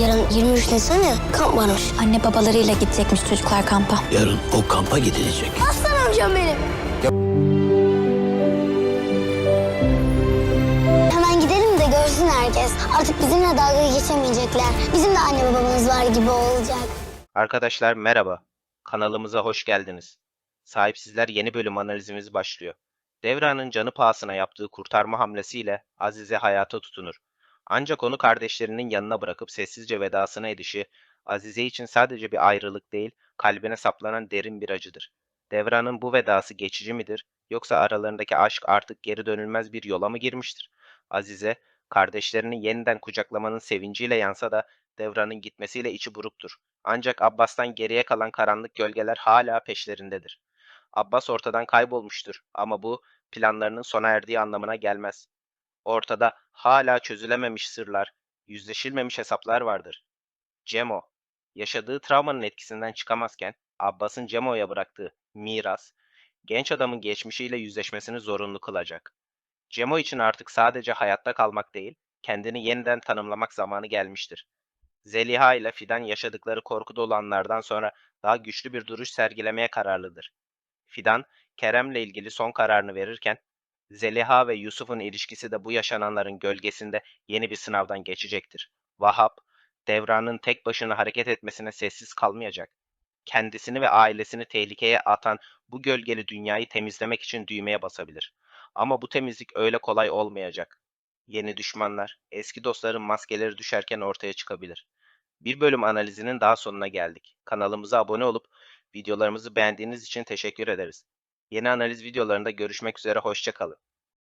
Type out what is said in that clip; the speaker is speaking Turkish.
Yarın 23 Nisan ya kamp varmış. Anne babalarıyla gidecekmiş çocuklar kampa. Yarın o kampa gidilecek. Aslan amcam benim. Hemen gidelim de görsün herkes. Artık bizimle dalga geçemeyecekler. Bizim de anne babamız var gibi olacak. Arkadaşlar merhaba. Kanalımıza hoş geldiniz. Sahipsizler yeni bölüm analizimiz başlıyor. Devran'ın canı pahasına yaptığı kurtarma hamlesiyle Azize hayata tutunur. Ancak onu kardeşlerinin yanına bırakıp sessizce vedasına edişi Azize için sadece bir ayrılık değil, kalbine saplanan derin bir acıdır. Devran'ın bu vedası geçici midir yoksa aralarındaki aşk artık geri dönülmez bir yola mı girmiştir? Azize, kardeşlerini yeniden kucaklamanın sevinciyle yansa da Devran'ın gitmesiyle içi buruktur. Ancak Abbas'tan geriye kalan karanlık gölgeler hala peşlerindedir. Abbas ortadan kaybolmuştur ama bu planlarının sona erdiği anlamına gelmez. Ortada hala çözülememiş sırlar, yüzleşilmemiş hesaplar vardır. Cemo, yaşadığı travmanın etkisinden çıkamazken Abbas'ın Cemo'ya bıraktığı miras, genç adamın geçmişiyle yüzleşmesini zorunlu kılacak. Cemo için artık sadece hayatta kalmak değil, kendini yeniden tanımlamak zamanı gelmiştir. Zeliha ile Fidan yaşadıkları korku dolu anlardan sonra daha güçlü bir duruş sergilemeye kararlıdır. Fidan, Kerem'le ilgili son kararını verirken, Zeliha ve Yusuf'un ilişkisi de bu yaşananların gölgesinde yeni bir sınavdan geçecektir. Vahap, Devran'ın tek başına hareket etmesine sessiz kalmayacak. Kendisini ve ailesini tehlikeye atan bu gölgeli dünyayı temizlemek için düğmeye basabilir. Ama bu temizlik öyle kolay olmayacak. Yeni düşmanlar, eski dostların maskeleri düşerken ortaya çıkabilir. Bir bölüm analizinin daha sonuna geldik. Kanalımıza abone olup videolarımızı beğendiğiniz için teşekkür ederiz. Yeni analiz videolarında görüşmek üzere, hoşçakalın.